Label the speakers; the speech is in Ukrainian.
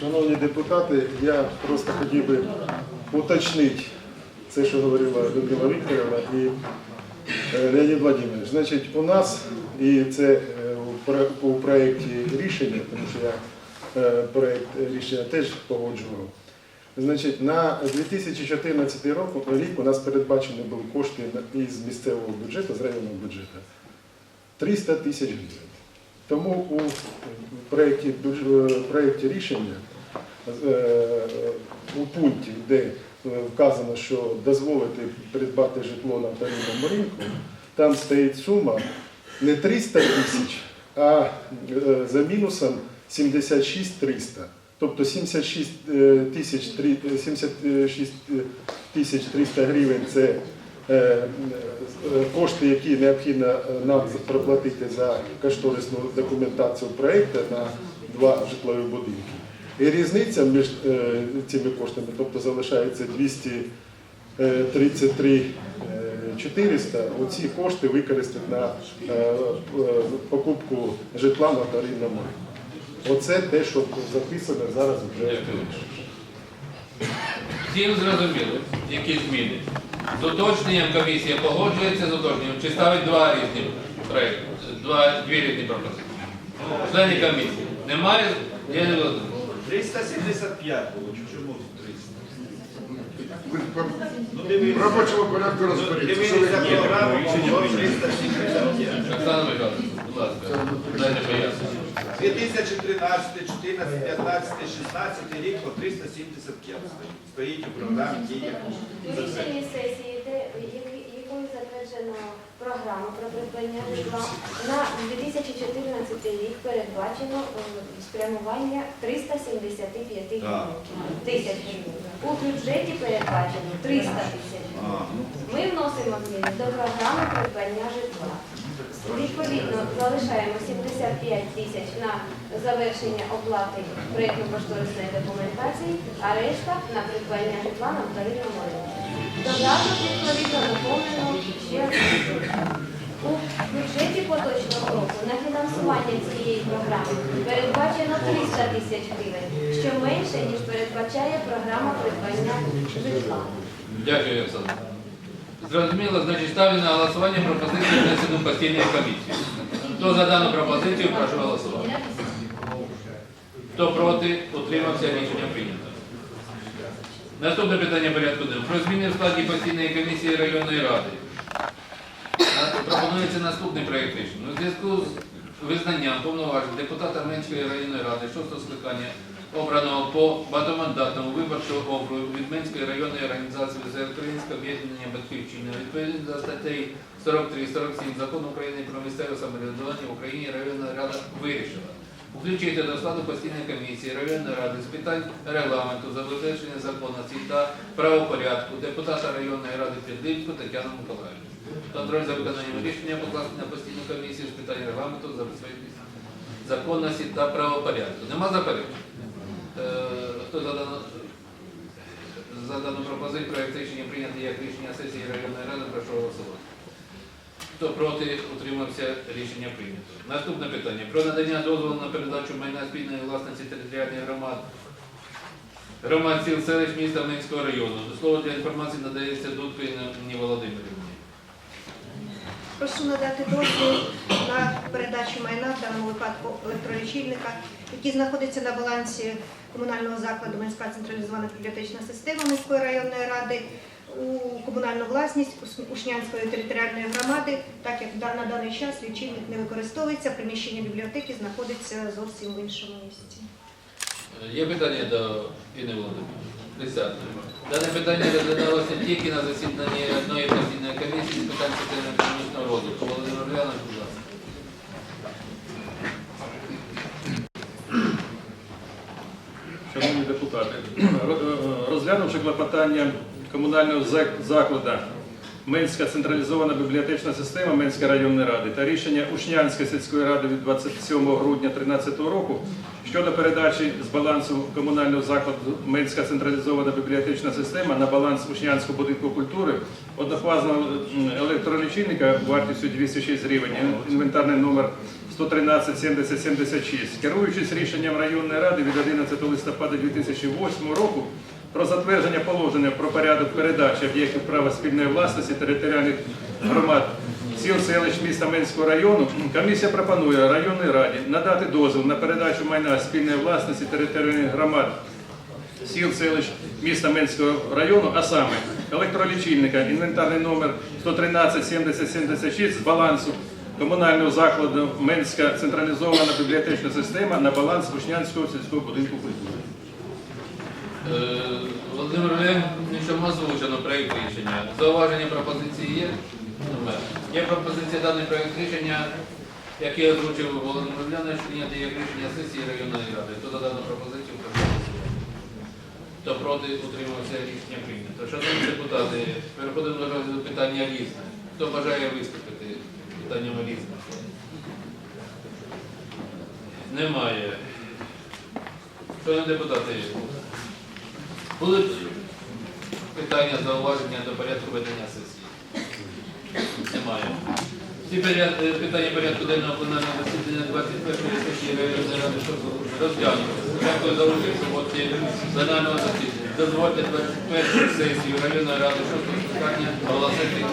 Speaker 1: Шановні депутати, я просто хотів би уточнити це, що говорила Людмила Вікторівна і е, Леонід Владимирович. Значить, у нас, і це е, у проєкті рішення, тому що я е, проєкт рішення теж погоджував. Значить, на 2014 рок, рік у нас передбачені були кошти із місцевого бюджету, з районного бюджету 300 тисяч гривень. Тому у проєкті, проєкті рішення е, у пункті, де вказано, що дозволити придбати житло на вторинному ринку, там стоїть сума не 300 тисяч, а е, за мінусом 76 300. Тобто 76 е, тисяч три- е, 76 тисяч 300 гривень це кошти, які необхідно е, нам проплатити за кошторисну документацію проєкту на два житлові будинки. І різниця між е, цими коштами, тобто залишається 233 е, 400, оці кошти використати на е, е, покупку житла на ринку. Оце те, що записано зараз вже.
Speaker 2: Всім зрозуміло, які зміни. З уточненням комісія погоджується з уточненням, чи ставить два різні проекти, два, дві різні пропозиції. Члені комісії. Немає? Я не розумію.
Speaker 3: 375 було, чому 300?
Speaker 4: Ви по
Speaker 3: Ну дивіться,
Speaker 4: робочому порядку розберіться. Що ви
Speaker 3: програму, було 375.
Speaker 2: Оксана Михайловна, будь ласка, дайте пояснення.
Speaker 3: 2013, 14, 15, 16 рік по 375 стоїть у програмі дії.
Speaker 5: Рішення сесії, де якою затверджено програму про придбання житла на 2014 рік передбачено е, спрямування 375 тисяч гривень. У бюджеті передбачено 300 тисяч гривень.
Speaker 3: ну,
Speaker 5: Ми вносимо зміни до програми придбання житла. Відповідно, залишаємо 75 тисяч на завершення оплати проєктно-кошторисної документації, а решта на придбання житла на вторинному ринку. Додаток відповідно доповнено ще у бюджеті поточного року на фінансування цієї програми передбачено 300 тисяч гривень, що менше, ніж передбачає програма придбання житла.
Speaker 2: Дякую, Оксана. Зрозуміло, значить ставлю на голосування пропозицію внесену постійної комісії. Хто за дану пропозицію, прошу голосувати. Хто проти, утримався, рішення прийнято. Наступне питання порядку денного. Про зміни в складі постійної комісії районної ради. Пропонується наступний проєкт рішення. У зв'язку з визнанням повноважень депутата Менської районної ради 6 скликання обраного по багатомандатному виборчого округу від Менської районної організації Всеукраїнського об'єднання Батьківщина відповідно до статей 43-47 Закону України про місцеве самоврядування в Україні районна рада вирішила включити до складу постійної комісії районної ради з питань регламенту, забезпечення законності та правопорядку депутата районної ради Підлипську Тетяну Миколаївну. Контроль за виконанням рішення покласти на постійну комісію з питань регламенту, забезпечення законності та правопорядку. Нема заперечень? Е, Хто за дану, за дану пропозицію проект рішення прийняти як рішення сесії районної ради, прошу голосувати. Хто проти, утримався, рішення прийнято. Наступне питання. Про надання дозволу на передачу майна спільної власності територіальних громад громад сіл селищ міста Минського району. До слова для інформації надається Дудко Інні Володимирівні.
Speaker 6: Прошу надати дозвіл на передачу майна, в даному випадку електролічильника, який знаходиться на балансі комунального закладу Минська централізована бібліотечна система міської районної ради у комунальну власність Ушнянської територіальної громади, так як на даний час лічильник не використовується, приміщення бібліотеки знаходиться зовсім в іншому місці.
Speaker 2: Е, Є питання до Інни Володимирівни? Присядьте. Дане питання розглядалося тільки на засіданні одної постійної комісії з питань соціально-економічного розвитку. Володимир Улянович, будь ласка.
Speaker 7: Шановні депутати, роз- розглянувши клопотання комунального закладу Менська централізована бібліотечна система Менської районної ради та рішення Ушнянської сільської ради від 27 грудня 2013 року щодо передачі з балансу комунального закладу Минська централізована бібліотечна система на баланс Учнянського будинку культури однофазного електролічильника вартістю 206 гривень, інвентарний номер 113 70 76. Керуючись рішенням районної ради від 11 листопада 2008 року про затвердження положення про порядок передачі об'єктів права спільної власності територіальних громад сіл селищ міста Менського району, комісія пропонує районній раді надати дозвіл на передачу майна спільної власності територіальних громад сіл селищ міста Менського району, а саме електролічильника, інвентарний номер 113 70 76 з балансу комунального закладу Менська централізована бібліотечна система на баланс Вишнянського сільського будинку культури.
Speaker 2: Е, Володимир Леонідовичем озвучено проєкт рішення. Зауваження пропозиції є? Є пропозиція даний проєкт рішення, який озвучив Володимир Леонідович, прийняти як рішення сесії районної ради. Хто за дану пропозицію. Хто проти, утримався рішення прийнято. Шановні депутати, переходимо до розгляду питання різне. Хто бажає виступити питанням різне? Немає. Шановні депутати, будуть питання, зауваження до порядку ведення сесії? Немає. Всі питання порядку денного пленарного засідання 21 сесії районної ради розглянути. Дякую за участь роботі пленарного засідання. Дозвольте 21 сесію районної ради 6 скликання оголосити